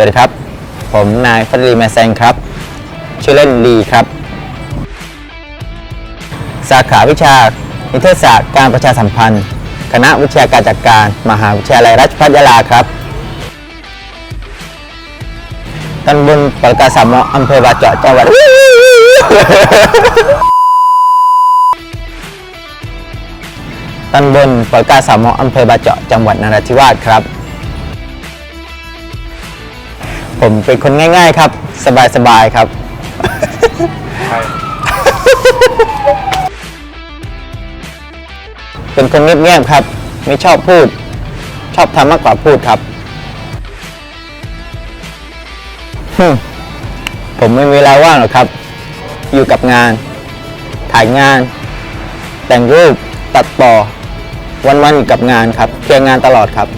วัสดีครับ ผมนายฟัดลีแมแซงครับ ชื่อเล่นลีครับ สาขาวิชา นิเทศศาสตร์การประชาสัมพันธ์ คณะวิชาการจัดการ มหาวิทยาลัยราชภัฏยาลาครับตำบลปากกาสามออำเภอบาเจาะจังหวัดตำบลปากกาสามออำเภอบาเจาะจังหวัดนราธิวาสครับ ผมเป็นคนง่ายๆครับ สบายๆครับ เป็นคนเงียบๆครับ ไม่ชอบพูด ชอบทำมากกว่าพูดครับฮึ่มผมไม่มีเวลาว่างหรอกครับ อยู่กับงาน ถ่ายงาน แต่งรูป ตัดต่อ วันๆอยู่กับงานครับ เคลียร์งานตลอดครับ